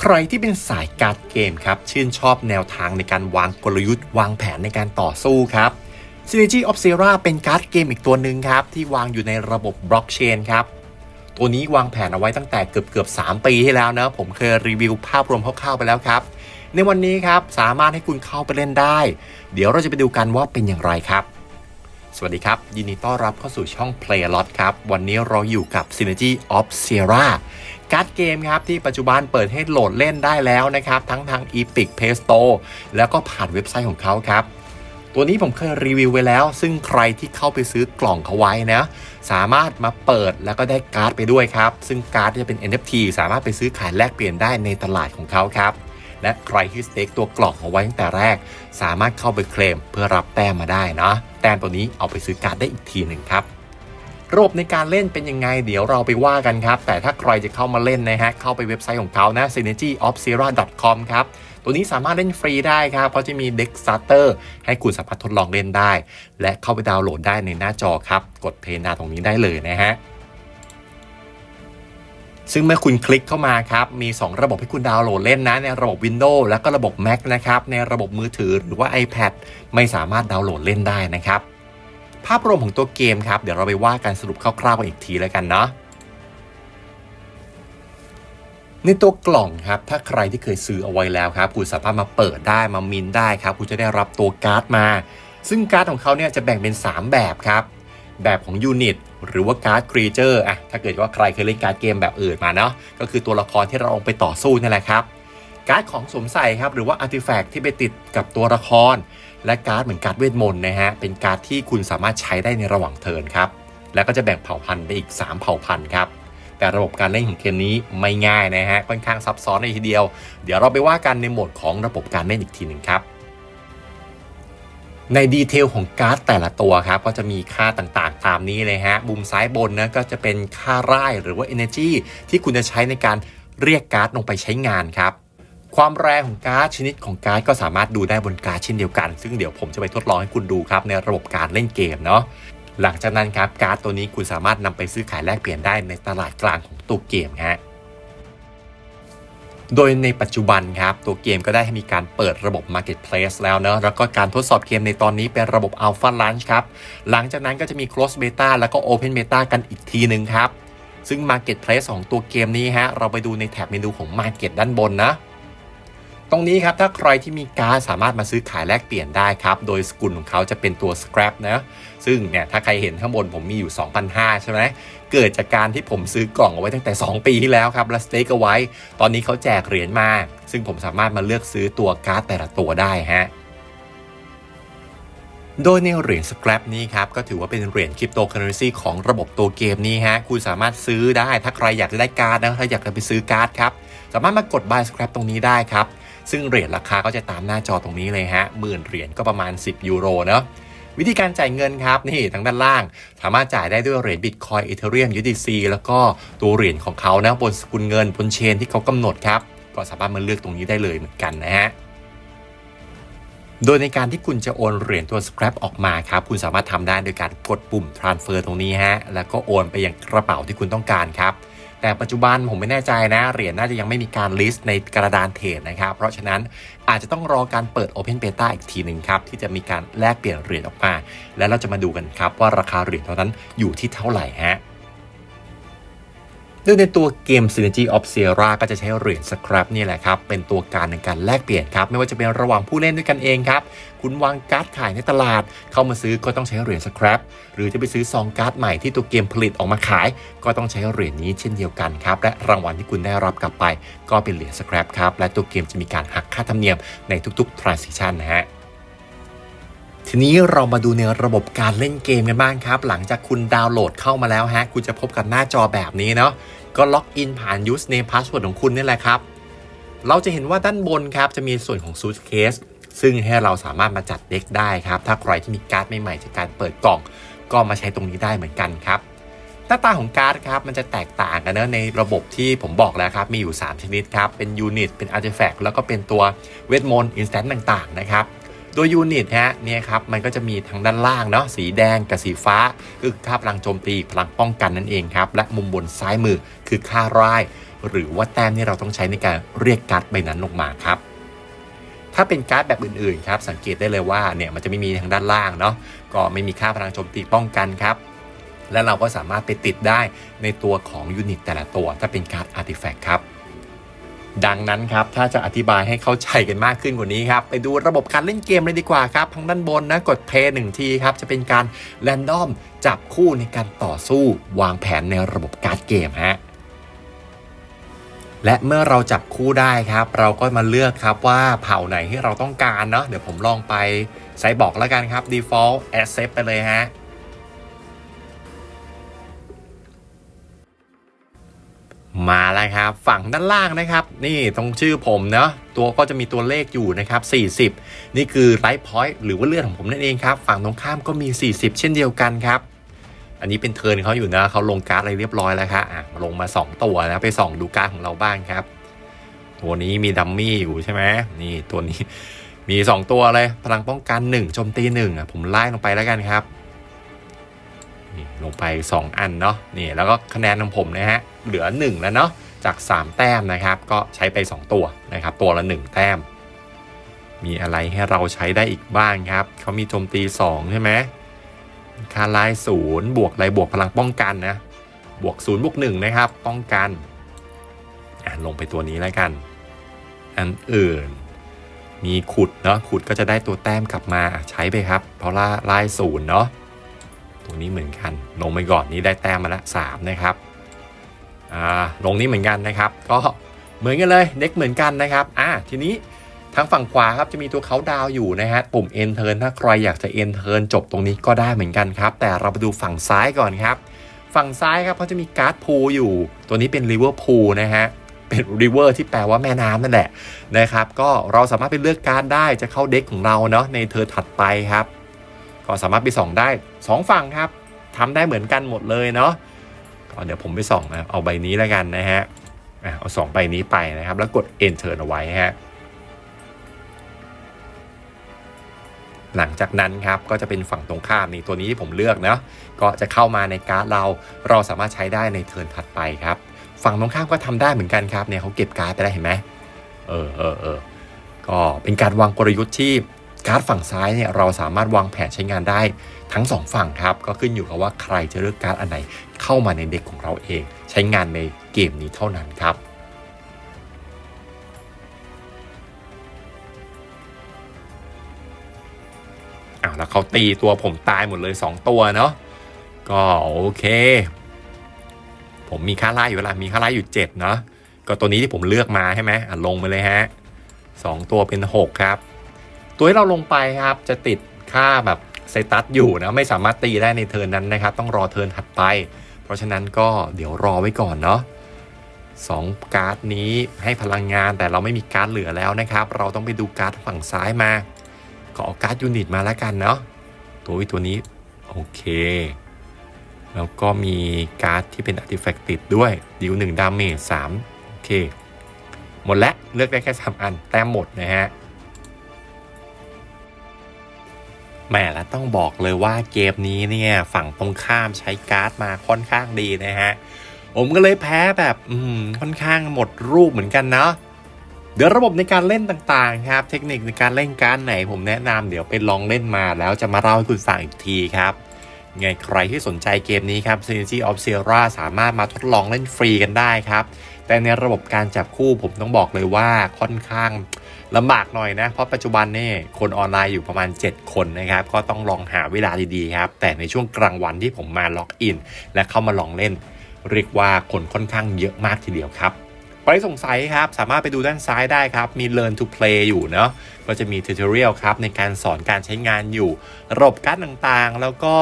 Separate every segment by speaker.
Speaker 1: ใครที่เป็นสายการ์ดเกมครับ ชื่นชอบแนวทางในการวางกลยุทธ์ วางแผนในการต่อสู้ครับ Synergy of Sera เป็นการ์ดเกมอีกตัวหนึ่งครับ ที่วางอยู่ในระบบบล็อกเชนครับ ตัวนี้วางแผนเอาไว้ตั้งแต่เกือบเกือบ3ปีที่แล้วนะ ผมเคยรีวิวภาพรวมคร่าวๆไปแล้วครับ ในวันนี้ครับสามารถให้คุณเข้าไปเล่นได้ เดี๋ยวเราจะไปดูกันว่าเป็นอย่างไรครับ วัสดีครับ ยินดีต้อนรับเข้าสู่ช่อง Play Lot ครับ วันนี้เราอยู่กับ Synergy of Sierra การ์ดเกมครับ ที่ปัจจุบันเปิดให้โหลดเล่นได้แล้วนะครับ ทั้งทาง Epic Play Store แล้วก็ผ่านเว็บไซต์ของเขาครับ ตัวนี้ผมเคยรีวิวไว้แล้ว ซึ่งใครที่เข้าไปซื้อกล่องเขาไว้นะ สามารถมาเปิดแล้วก็ได้การ์ดไปด้วยครับ ซึ่งการ์ดจะเป็น NFT สามารถไปซื้อขายแลกเปลี่ยนได้ในตลาดของเขาครับและใครที่สเต็กตัวกล่องเอาไว้ตั้งแต่แรก สามารถเข้าไปเคลมเพื่อรับแต้มมาได้นะ แต้มตัวนี้เอาไปซื้อการ์ดได้อีกทีหนึ่งครับระบบในการเล่นเป็นยังไงเดี๋ยวเราไปว่ากันครับ แต่ถ้าใครจะเข้ามาเล่นนะฮะ เข้าไปเว็บไซต์ของเขานะ synergyofsera.com ครับ ตัวนี้สามารถเล่นฟรีได้ครับ เพราะจะมีเด็กซัตเตอร์ให้คุณสามารถทดลองเล่นได้ และเข้าไปดาวน์โหลดได้ในหน้าจอครับ กดเพย์นาตรงนี้ได้เลยนะฮะ ซึ่งเมื่อคุณคลิกเข้ามาครับ มี 2 ระบบให้คุณดาวน์โหลดเล่นนะ ในระบบ Windows แล้วก็ระบบ Mac นะครับ ในระบบมือถือหรือว่า iPad ไม่สามารถดาวน์โหลดเล่นได้นะครับ ภาพรวมของตัวเกมครับ เดี๋ยวเราไปว่ากันสรุปคร่าวๆกันอีกทีแล้วกันเนาะในตัวกล่องครับ ถ้าใครที่เคยซื้อเอาไว้แล้วครับ คุณสามารถมาเปิดได้มามินได้ครับ คุณจะได้รับตัวการ์ดมา ซึ่งการ์ดของเขาเนี่ยจะแบ่งเป็น 3 แบบครับ แบบของยูนิต หรือว่าการ์ดครีเจอร์อะถ้าเกิดว่าใครเคยเล่นการ์ดเกมแบบอื่นมาเนาะก็คือตัวละครที่เราเอาไปต่อสู้นั่แหละครับการ์ดของสวมใส่ครับหรือว่าอาร์ติแฟกต์ที่ไปติดกับตัวละคร และการ์ดเหมือนการ์ดเวทมนต์นะฮะเป็นการ์ดที่คุณสามารถใช้ได้ในระหว่างเทินครับแล้วก็จะแบ่งเผ่าพันธุ์ได้อีก 3 เผ่าพันธุ์ครับแต่ระบบการเล่นของเกมนี้ไม่ง่ายนะฮะค่อนข้างซับซ้อนในทีเดียว เดี๋ยวเราไปว่ากันในโหมดของระบบการเล่นอีกทีหนึ่งครับ ในดีเทลของการ์ดแต่ละตัวครับก็จะมีค่าต่างๆ ตามนี้เลยฮะมุมซ้ายบนนะก็จะเป็นค่าร่ายหรือว่า energy ที่คุณจะใช้ในการเรียกการ์ดลงไปใช้งานครับความแรงของการ์ดชนิดของการ์ดก็สามารถดูได้บนการ์ดเช่นเดียวกัน ซึ่งเดี๋ยวผมจะไปทดลองให้คุณดูครับในระบบการเล่นเกมเนาะหลังจากนั้นครับการ์ดตัวนี้คุณสามารถนำไปซื้อขายแลกเปลี่ยนได้ในตลาดกลางของตัวเกมฮะ โดยในปัจจุบันครับ ตัวเกมก็ได้ให้มีการเปิดระบบ Marketplace แล้วเนอะแล้วก็การทดสอบเกมในตอนนี้เป็นระบบ Alpha Launch ครับ หลังจากนั้นก็จะมี Close Beta แล้วก็ Open Beta กันอีกทีหนึ่งครับ ซึ่ง Marketplace ของตัวเกมนี้ฮะเราไปดูในแท็บเมนูของ Market ด้านบนนะ ตรงนี้ครับถ้าใครที่มีการสามารถมาซื้อขายแลกเปลี่ยนได้ครับ โดยสกุลของเขาจะเป็นตัว scrap นะซึ่งเนี่ยถ้าใครเห็นข้างบนผมมีอยู่ 2,500 ใช่ไหมเกิดจากการที่ผมซื้อกล่องเอาไว้ตั้งแต่ 2 ปีที่แล้วครับและสเต็กเอาไว้ ตอนนี้เขาแจกเหรียญมา ซึ่งผมสามารถมาเลือกซื้อตัวการ์ดแต่ละตัวได้ฮะโดยในเหรียญสครับนี้ครับ ก็ถือว่าเป็นเหรียญคริปโตเคอเรนซีของระบบตัวเกมนี้ฮะ คุณสามารถซื้อได้ถ้าใครอยากได้การ์ดนะถ้าอยากจะไปซื้อการ์ดครับ สามารถมากด buy scrap ตรงนี้ได้ครับ ซึ่งเหรียญราคาก็จะตามหน้าจอตรงนี้เลยฮะหมื่นเหรียญก็ประมาณ 10 ยูโรเนาะวิธีการจ่ายเงินครับนี่ทางด้านล่าง สามารถจ่ายได้ด้วยเหรียญบิตคอยเอเธเรียม USDC แล้วก็ตัวเหรียญของเขานะบนสกุลเงินบนเชนที่เขากำหนดครับ ก็สามารถมาเลือกตรงนี้ได้เลยเหมือนกันนะฮะโดยในการที่คุณจะโอนเหรียญตัว scrap ออกมาครับ คุณสามารถทำได้โดยการกดปุ่ม transfer ตรงนี้ฮะแล้วก็โอนไปยังกระเป๋าที่คุณต้องการครับ แต่ปัจจุบันผมไม่แน่ใจนะ เหรียญน่าจะยังไม่มีการลิสต์ในกระดานเทรดนะครับ เพราะฉะนั้นอาจจะต้องรอการเปิด Open Beta อีกทีหนึ่งครับ ที่จะมีการแลกเปลี่ยนเหรียญออกมา แล้วเราจะมาดูกันครับว่าราคาเหรียญเท่านั้นอยู่ที่เท่าไหร่ฮะ โดยในตัวเกม Synergy of Sierra ก็จะใช้เหรียญ Scrap นี่แหละครับ เป็นตัวการในการแลกเปลี่ยนครับ ไม่ว่าจะเป็นระหว่างผู้เล่นด้วยกันเองครับ คุณวางการ์ดขายในตลาด เข้ามาซื้อก็ต้องใช้เหรียญ Scrap หรือจะไปซื้อซองการ์ดใหม่ที่ตัวเกมผลิตออกมาขาย ก็ต้องใช้เหรียญนี้เช่นเดียวกันครับ และรางวัลที่คุณได้รับกลับไป ก็เป็นเหรียญ Scrap ครับ และตัวเกมจะมีการหักค่าธรรมเนียมในทุกๆ transaction นะฮะ ทีนี้เรามาดูในระบบการเล่นเกมกันบ้างครับ หลังจากคุณดาวน์โหลดเข้ามาแล้วฮะ คุณจะพบกับหน้าจอแบบนี้เนาะ ก็ล็อกอินผ่าน username password ของคุณนี่แหละครับ เราจะเห็นว่าด้านบนครับ จะมีส่วนของ suitcase ซึ่งให้เราสามารถมาจัดเด็กได้ครับ ถ้าใครที่มีการ์ดใหม่ๆจากการเปิดกล่อง ก็มาใช้ตรงนี้ได้เหมือนกันครับ หน้าตาของการ์ดครับ มันจะแตกต่างกันเนอะในระบบที่ผมบอกแล้วครับ มีอยู่ 3 ชนิดครับ เป็นยูนิต เป็นอาร์ติแฟกต์ แล้วก็เป็นตัวเวทมนต์อินสแตนต์ต่างๆ นะครับ โดยยูนิตฮะเนี่ยครับมันก็จะมีทางด้านล่างเนาะสีแดงกับสีฟ้า คือค่าพลังโจมตีพลังป้องกันนั่นเองครับ และมุมบนซ้ายมือคือค่าร่าย หรือว่าแต้มที่เราต้องใช้ในการเรียกการ์ดใบนั้นลงมาครับถ้าเป็นการ์ดแบบอื่นๆครับสังเกตได้เลยว่าเนี่ยมันจะไม่มีทางด้านล่างเนาะก็ไม่มีค่าพลังโจมตีป้องกันครับ และเราก็สามารถไปติดได้ในตัวของยูนิตแต่ละตัว ถ้าเป็นการ์ดอาร์ติแฟกต์ครับ ดังนั้นครับ ถ้าจะอธิบายให้เข้าใจกันมากขึ้นกว่านี้ครับ ไปดูระบบการเล่นเกมเลยดีกว่าครับ ทางด้านบนนะ กดเพย์หนึ่งทีครับ จะเป็นการแรนดอมจับคู่ในการต่อสู้วางแผนในระบบการ์ดเกมฮะและเมื่อเราจับคู่ได้ครับ เราก็มาเลือกครับว่าเผ่าไหนที่เราต้องการเนาะเดี๋ยวผมลองไปใส่บอกแล้วกันครับ default accept ไปเลยฮะ มาแล้วครับ ฝั่งด้านล่างนะครับ นี่ตรงชื่อผมเนาะตัวก็จะมีตัวเลขอยู่นะครับ 40 นี่คือไ i ท์พอยต์หรือว่าเลือดของผมนั่นเองครับ ฝั่งตรงข้ามก็มี 40 เช่นเดียวกันครับ อันนี้เป็นเทิร์นเขาอยู่นะเขาลงการ์ดอะไรเรียบร้อยแล้วครับอะลงมา 2 ตัวนะไปส่องดูการ์ดของเราบ้างครับ ตัวนี้มีดัมมี่อยู่ใช่ไหมนี่ตัวนี้มี 2 ตัวเลยพลังป้องกัน1โจมตี1อะผมไล่ลงไปแล้วกันครับ นี่ลงไป 2 อันเนาะนี่แล้วก็คะแนนของผมนะฮะเหลือ 1 แล้วเนาะจาก 3 แต้มนะครับ ก็ใช้ไป 2 ตัวนะครับ ตัวละ 1 แต้ม มีอะไรให้เราใช้ได้อีกบ้างครับเขามีโจมตี 2 ใช่ไหมคาไลศูนย์บวกอะไรบวกพลังป้องกันนะบวก0บวก1นะครับ ป้องกันอะลงไปตัวนี้แล้วกัน อันอื่น มีขุดเนาะขุดก็จะได้ตัวแต้มกลับมาใช้ไปครับ เพราะล่าไล่ศูนย์เนาะ ตัวนี้เหมือนกัน ลงไปก่อนนี้ได้แต้มมาละ3นะครับอ่าลงนี้เหมือนกันนะครับ ก็เหมือนกันเลยเด็กเหมือนกันนะครับอ่าทีนี้ทางฝั่งขวาครับจะมีตัวเขาดาวอยู่นะฮะปุ่ม End Turn ถ้าใครอยากจะ End Turn จบตรงนี้ก็ได้เหมือนกันครับ แต่เราไปดูฝั่งซ้ายก่อนครับ ฝั่งซ้ายครับเขาจะมีการ์ดพูลอยู่ ตัวนี้เป็นริเวอร์พูลนะฮะเป็นริเวอร์ที่แปลว่าแม่น้ำนั่นแหละนะครับ ก็เราสามารถไปเลือกการ์ดได้จะเข้าเด็กของเราเนาะในเธอถัดไปครับ ก็สามารถไปส่องได้ 2 ฝั่งครับทำได้เหมือนกันหมดเลยเนาะก็เดี๋ยวผมไปส่องนะเอาใบนี้แล้วกันนะฮะอะเอาสองใบนี้ไปนะครับ แล้วกด enter เอาไว้ฮะหลังจากนั้นครับก็จะเป็นฝั่งตรงข้ามนี่ตัวนี้ที่ผมเลือกเนาะก็จะเข้ามาในการ์ดเรา เราสามารถใช้ได้ในเทิร์นถัดไปครับ ฝั่งตรงข้ามก็ทำได้เหมือนกันครับเนี่ยเขาเก็บการ์ดไปได้เห็นไหมเออเออเออก็เป็นการวางกลยุทธ์ที่ การ์ดฝั่งซ้ายเนี่ยเราสามารถวางแผนใช้งานได้ทั้งสองฝั่งครับ ก็ขึ้นอยู่กับว่าใครจะเลือกการ์ดอันไหนเข้ามาในเด็กของเราเอง ใช้งานในเกมนี้เท่านั้นครับอ้าวแล้วเขาตีตัวผมตายหมดเลย 2 ตัวเนาะก็โอเค ผมมีค่าไล่อยู่ล้วมีค่าไล่อยู่ 7 เนาะก็ตัวนี้ที่ผมเลือกมาใช่ไหมอะลงไปเลยฮะสองตัวเป็น 6 ครับ ตัวที่เราลงไปครับจะติดค่าแบบเซตัสอยู่นะไม่สามารถตีได้ในเทิร์นนั้นนะครับ ต้องรอเทิร์นถัดไป เพราะฉะนั้นก็เดี๋ยวรอไว้ก่อนเนาะสองการ์ดนี้ให้พลังงานแต่เราไม่มีการ์ดเหลือแล้วนะครับ เราต้องไปดูการ์ดฝั่งซ้ายมาขอเอาการ์ดยูนิตมาแล้วกันเนาะตัววิตัวนี้ โอเค แล้วก็มีการ์ดที่เป็นอาร์ติแฟกต์ติดด้วยดิวหนึ่งดาเมจสามโอเค หมดแล้วเลือกได้แค่สามอัน แต้มหมดนะฮะ แหมแล้วต้องบอกเลยว่าเกมนี้เนี่ยฝั่งตรงข้ามใช้การ์ดมาค่อนข้างดีนะฮะ ผมก็เลยแพ้แบบอืค่อนข้างหมดรูปเหมือนกันเนาะเดี๋ยวระบบในการเล่นต่างๆครับ เทคนิคในการเล่นการดไหนผมแนะนำเดี๋ยวไปลองเล่นมาแล้วจะมาเล่าให้คุณฟังอีกทีครับไงใครที่สนใจเกมนี้ครับ Synergy of Sierra สามารถมาทดลองเล่นฟรีกันได้ครับ แต่ในระบบการจับคู่ผมต้องบอกเลยว่าค่อนข้าง ลำบากหน่อยนะ เพราะปัจจุบันนี่คนออนไลน์อยู่ประมาณ 7 คนนะครับ ก็ต้องลองหาเวลาดีๆครับ แต่ในช่วงกลางวันที่ผมมาล็อกอิน และเข้ามาลองเล่น เรียกว่าคนค่อนข้างเยอะมากทีเดียวครับใครสงสัยครับ สามารถไปดูด้านซ้ายได้ครับ มี Learn to Play อยู่เนาะก็จะมี Tutorial ครับ ในการสอนการใช้งานอยู่ ระบบการ์ดต่างๆ แล้วก็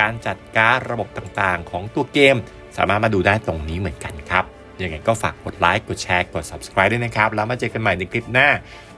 Speaker 1: การจัดการระบบต่างๆ ของตัวเกม สามารถมาดูได้ตรงนี้เหมือนกันครับยังไงก็ฝากกดไลค์กดแชร์กด subscribe ด้วยนะครับ แล้วมาเจอกันใหม่ในคลิปหน้า